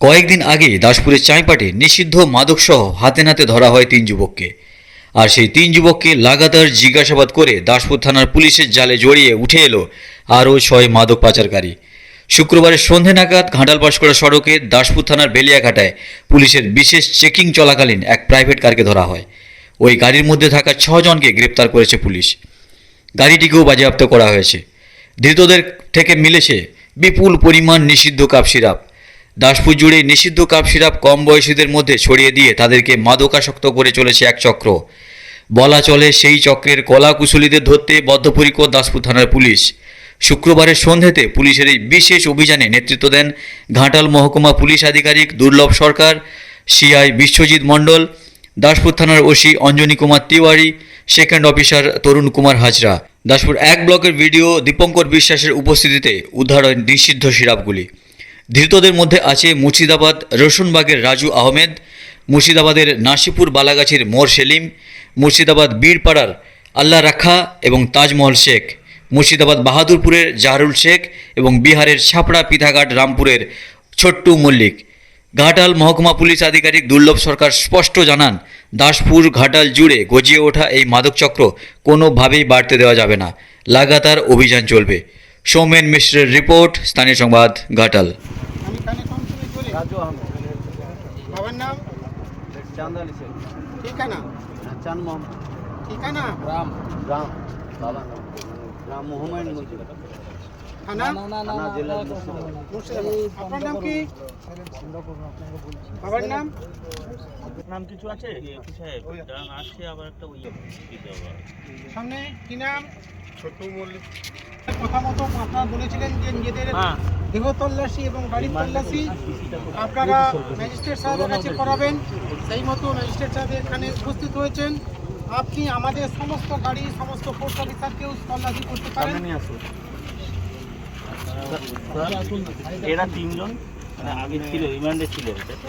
কয়েকদিন আগে দাসপুরের চাঁইপাটে নিষিদ্ধ মাদকসহ হাতে নাতে ধরা হয় তিন যুবককে। আর সেই তিন যুবককে লাগাতার জিজ্ঞাসাবাদ করে দাসপুর থানার পুলিশের জালে জড়িয়ে উঠে এলো আরও ছয় মাদক পাচারকারী। শুক্রবারের সন্ধে নাগাদ ঘাটাল পাশকড়া সড়কে দাসপুর থানার বেলিয়াঘাটায় পুলিশের বিশেষ চেকিং চলাকালীন এক প্রাইভেট কারকে ধরা হয়। ওই গাড়ির মধ্যে থাকা ছজনকে গ্রেপ্তার করেছে পুলিশ। গাড়িটিকেও বাজেয়াপ্ত করা হয়েছে। ধৃতদের থেকে মিলেছে বিপুল পরিমাণ নিষিদ্ধ কাপ সিরাপ। দাসপুর জুড়ে নিষিদ্ধ কাপ সিরাপ কম বয়সীদের মধ্যে ছড়িয়ে দিয়ে তাদেরকে মাদকাসক্ত করে চলেছে এক চক্র। বলা চলে সেই চক্রের কলা কুশলীদের ধরতে বদ্ধপরিকর দাসপুর থানার পুলিশ। শুক্রবারের সন্ধ্যেতে পুলিশের এই বিশেষ অভিযানে নেতৃত্ব দেন ঘাটাল মহকুমা পুলিশ আধিকারিক দুর্লভ সরকার, সিআই বিশ্বজিৎ মণ্ডল, দাসপুর থানার OC Anjani Kumar Tiwari, second officer Tarun Kumar Hazra. Daspur এক ব্লকের ভিডিও দীপঙ্কর বিশ্বাসের উপস্থিতিতে উদ্ধার হয় নিষিদ্ধ সিরাপগুলি। ধৃতদের মধ্যে আছে মুর্শিদাবাদ, রসুনবাগের রাজু আহমেদ, মুর্শিদাবাদের নাসিপুর বালাগাছির মোর সেলিম, মুর্শিদাবাদ বীরপাড়ার আল্লাহ রাখা এবং তাজমহল শেখ, মুর্শিদাবাদ বাহাদুরপুরের জাহরুল শেখ এবং বিহারের ছাপড়া পিথাঘাট রামপুরের ছোট্টু মল্লিক। ঘাটাল মহকুমা পুলিশ আধিকারিক দুর্লভ সরকার স্পষ্ট জানান, দাসপুর ঘাটাল জুড়ে গজিয়ে ওঠা এই মাদকচক্র কোনোভাবেই বাড়তে দেওয়া যাবে না। লাগাতার অভিযান চলবে। সৌমেন মিশ্রের রিপোর্ট, স্থানীয় সংবাদ, ঘাটাল আমি কানে কম শুনে করি রাজু আহমেদ। বাবার নাম? চান্দালি শেখ। ঠিকানা? চান মোহাম্মদ। ঠিকানা? রাম। রাম। বাবা নাম। রাম মোহাম্মদ মুর্শিদ থানা? থানা জেলা মুর্শিদাবাদ মুর্শিদাবাদ। আপনার নাম কি? বাবার নাম? নাম কিছু আছে? কি সাহেব ডান আসছে আবার একটা ওই সামনে কি নাম? ছোট্ট মল্লিক। কথা মতো আপনারা বলেছিলেন যে নিজেদের দেহ তল্লাশি এবং গাড়ির তল্লাশি আপনারা ম্যাজিস্ট্রেট সাহেবের কাছে করাবেন। সেই মতো ম্যাজিস্ট্রেট সাহেব এখানে উপস্থিত হয়েছেন। আপনি আমাদের সমস্ত গাড়ি সমস্ত পোস্ট অফিসারকেও তল্লাশি করতে পারেন। এরা তিনজন মানে আগে ছিল রিমান্ডে ছিল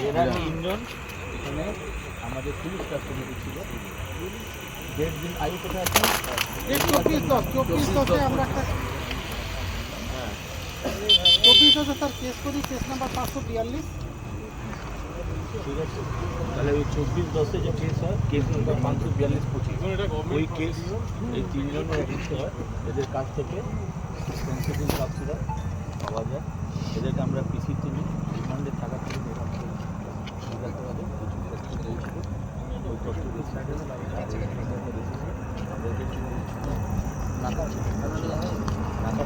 এরা তিনজন এখানে আমাদের পুলিশ কাস্টমারি ছিল। দেড় দিন আগে কোথায় আছেন চব্বিশ দশ চব্বিশ দশে আমরা একটা চব্বিশ দশে তার কেস করি কেস নাম্বার পাঁচশো বিয়াল্লিশ। ঠিক আছে। তাহলে ওই চব্বিশ দশে যে কেস হয় কেস নম্বর পাঁচশো বিয়াল্লিশ পঁচিশ। ওই কেস এই তিনজনের অভিযুক্ত হয়। এদের কাছ থেকে সেন্সিটিভ পাওয়া যায়। এদেরকে আমরা পিসি চিনি রিমান্ডে থাকা থেকে কিছু পেয়েছিল ওই নাকা নাকা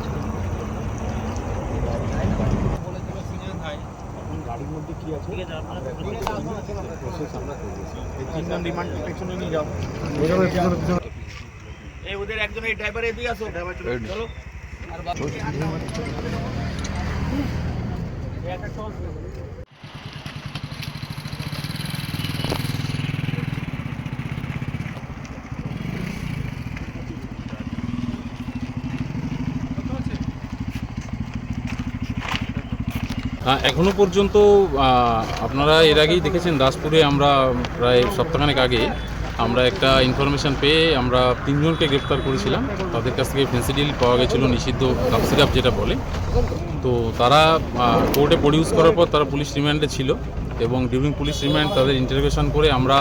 গাড়ির মধ্যে কি আছে ঠিক আছে প্রসেস আমরা করব এই তিনজন রিমান্ড পেছনে নিয়ে যাও এই ওদের একজন এই ড্রাইভার এদিকে আসো। ড্রাইভার চলো। আহ, এখনও পর্যন্ত আপনারা এর আগেই দেখেছেন দাসপুরে আমরা প্রায় সপ্তাহখানেক আগে আমরা একটা ইনফরমেশন পেয়ে আমরা তিনজনকে গ্রেপ্তার করেছিলাম। তাদের কাছ থেকে ফেন্সিডিল পাওয়া গেছিল নিষিদ্ধ কাপ সিরাপ যেটা বলে। তো তারা কোর্টে প্রডিউস করার পর তারা পুলিশ রিমান্ডে ছিল এবং ডিউরিং পুলিশ রিমান্ড তাদের ইন্টারোগেশন করে আমরা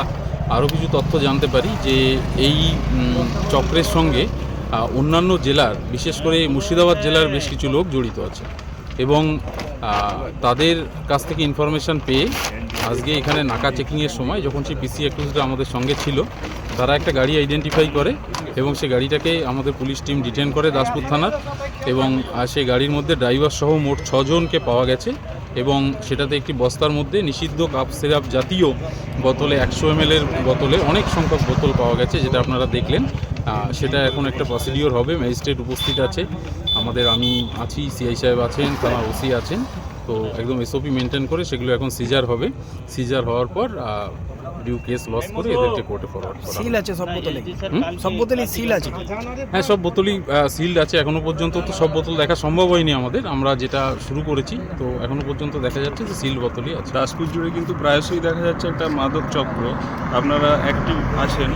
আরও কিছু তথ্য জানতে পারি যে এই চক্রের সঙ্গে অন্যান্য জেলার, বিশেষ করে মুর্শিদাবাদ জেলার বেশ কিছু লোক জড়িত আছে। এবং তাদের কাছ থেকে ইনফরমেশান পেয়ে আজকে এখানে নাকা চেকিংয়ের সময় যখন সেই পিসি অ্যাকুজটা আমাদের সঙ্গে ছিল, তারা একটা গাড়ি আইডেন্টিফাই করে এবং সে গাড়িটাকে আমাদের পুলিশ টিম ডিটেন করে দাসপুর থানার এবং সেই গাড়ির মধ্যে ড্রাইভার সহ মোট ছজনকে পাওয়া গেছে। এবং সেটাতে একটি বস্তার মধ্যে নিষিদ্ধ কাপ সিরাপ জাতীয় বোতলে একশো এম এর বোতলে অনেক সংখ্যক বোতল পাওয়া গেছে, যেটা আপনারা দেখলেন। সেটা এখন একটা প্রসিডিওর হবে ম্যাজিস্ট্রেট উপস্থিত আছে। আমাদের আমি আছি সিআই সাহেব আছেন, থানা ওসি আছেন। তো একদম এসওপি মেনটেন করে সেগুলো এখন সিজার হবে। সিজার হওয়ার পর ডিউ কেস লস করে এদেরকে কোর্টে ফরওয়ার্ড করা সিল আছে সব বোতলে? সব বোতলেই সিল আছে? হ্যাঁ সব বোতলই সিল্ড আছে। এখনও পর্যন্ত তো সব বোতল দেখা সম্ভব হয়নি আমাদের। আমরা যেটা শুরু করেছি তো এখনও পর্যন্ত দেখা যাচ্ছে যে সিল্ড বোতলই আছে। দাসপুর জুড়ে কিন্তু প্রায়শই দেখা যাচ্ছে একটা মাদক চক্র। আপনারা অ্যাক্টিভ আছেন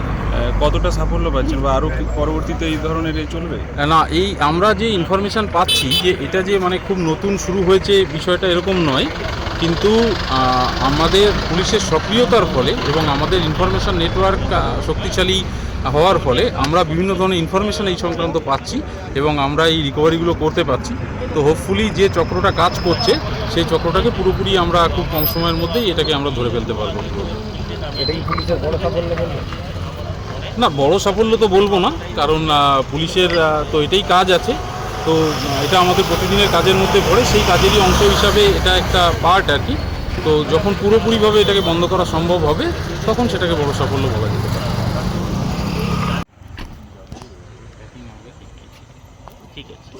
কতটা সাফল্য পাচ্ছেন বা আরও কি পরবর্তীতে এই ধরনের চলবে? না এই আমরা যে ইনফরমেশন পাচ্ছি যে এটা যে মানে খুব নতুন শুরু হয়েছে বিষয়টা এরকম নয়। কিন্তু আমাদের পুলিশের সক্রিয়তার ফলে এবং আমাদের ইনফরমেশন নেটওয়ার্ক শক্তিশালী হওয়ার ফলে আমরা বিভিন্ন ধরনের ইনফরমেশন এই সংক্রান্ত পাচ্ছি এবং আমরা এই রিকভারিগুলো করতে পারছি। তো হোপফুলি যে চক্রটা কাজ করছে সেই চক্রটাকে পুরোপুরি আমরা খুব কম সময়ের মধ্যেই এটাকে আমরা ধরে ফেলতে পারব। না বড় সাফল্য তো বলব না কারণ পুলিশের তো এটাই কাজ আছে। তো এটা আমাদের প্রতিদিনের কাজের মধ্যে পড়ে, সেই কাজেরই অংশ হিসাবে এটা একটা পার্ট আর কি। তো, যখন পুরোপুরিভাবে এটাকে বন্ধ করা সম্ভব হবে, তখন সেটাকে বড় সাফল্য বলা যেতে পারে। ঠিক আছে।